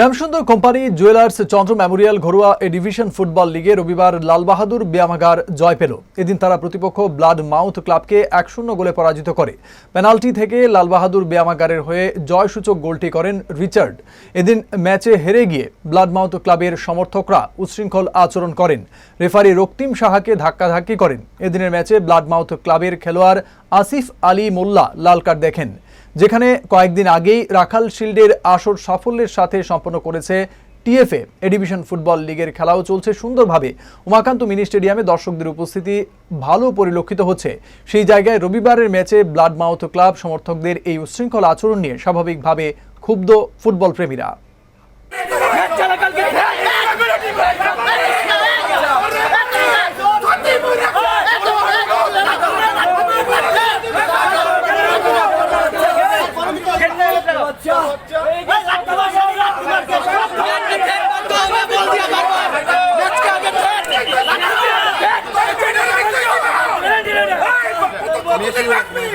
Shyamsundar company jewellers Chandra memorial ঘরোয়া A division football লিগে রবিবার লালবাহাদুর ব্যায়ামাগার জয় পেল। এদিন তারা প্রতিপক্ষ ব্লাড মাউথ ক্লাবকে এক শূন্য গোলে পরাজিত করে। পেনাল্টি থেকে লালবাহাদুর ব্যায়ামাগারের হয়ে জয়সূচক গোলটি করেন রিচার্ড। এদিন ম্যাচে হেরে গিয়ে ব্লাড মাউথ ক্লাবের সমর্থকরা উচ্ছৃঙ্খল আচরণ করেন। রেফারি রক্তিম সাহাকে ধাক্কাধাক্কি করেন। এদিনের ম্যাচে ব্লাড মাউথ ক্লাবের খেলোয়াড় আসিফ আলী মোল্লা লাল কার্ড দেখেন। যেখানে কয়েকদিন আগেই রাখাল শিল্ডের আসর সাফল্যের সাথে সম্পন্ন করেছে টিএফএ। এডিভিশন ফুটবল লিগের খেলাও চলছে সুন্দরভাবে। উমাকান্ত মিনি স্টেডিয়ামে দর্শকদের উপস্থিতি ভালো পরিলক্ষিত হচ্ছে। সেই জায়গায় রবিবারের ম্যাচে ব্লাড মাউথ ক্লাব সমর্থকদের এই উচ্ছৃঙ্খল আচরণ নিয়ে স্বাভাবিকভাবে ক্ষুব্ধ ফুটবল প্রেমীরা Welcome to the rugby!